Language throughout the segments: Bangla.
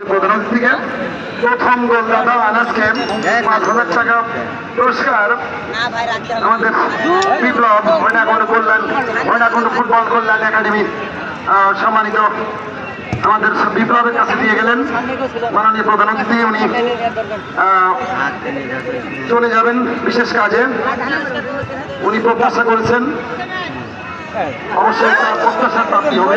প্রধান প্রথম গোলদাতা আনাসকে পাঁচ হাজার টাকা পুরস্কার আমাদের বিপ্লব হরিণাকুণ্ড কল্যাণ হরিণাকুণ্ড ফুটবল কল্যাণ একাডেমির সম্মানিত আমাদের বিপ্লবের কাছে দিয়ে গেলেন মাননীয় প্রধান অতিথি উনি চলে যাবেন বিশেষ কাজে। উনি প্রত্যাশা করেছেন অবশ্যই তার প্রত্যাশার প্রাপ্তি হবে।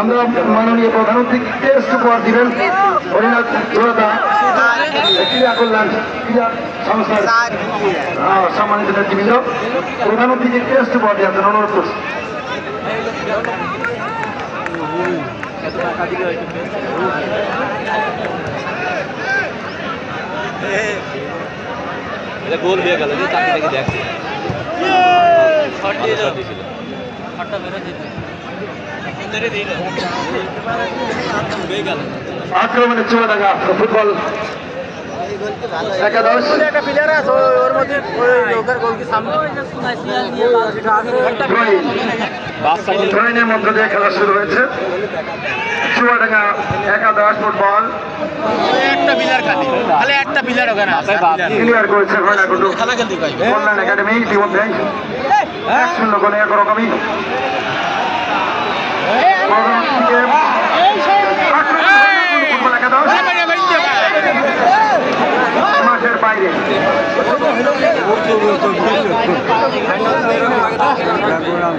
আমরা মাননীয় প্রধান অতিথি টেস্ট উপহার দিবেন। হরিনাথ জোড়াদা। ক্রীড়া কল্যাণ ক্রীড়া সংস্থার সম্মানিত নেতৃবৃন্দ। প্রধান অতিথি টেস্ট উপহার দেওয়ার জন্য অনুরোধ করছি। এটা গোল হয়ে গেল যে চাকরি থেকে দেখছি আক্রমণে চুয়াডাঙ্গা ফুটবল একাদশ। একটা প্লেয়ার আছে ওর মধ্যে ওই ওদের সামনে? ড্রয়িংয়ের মধ্য দিয়ে খেলা শুরু হয়েছে চুয়াডাঙ্গা একাদশ ফুটবল ক্লিয়ার করেছে কল্যাণ একাডেমি ইতিমধ্যে এক শূন্য গোলে একরকমই মাঠের বাইরে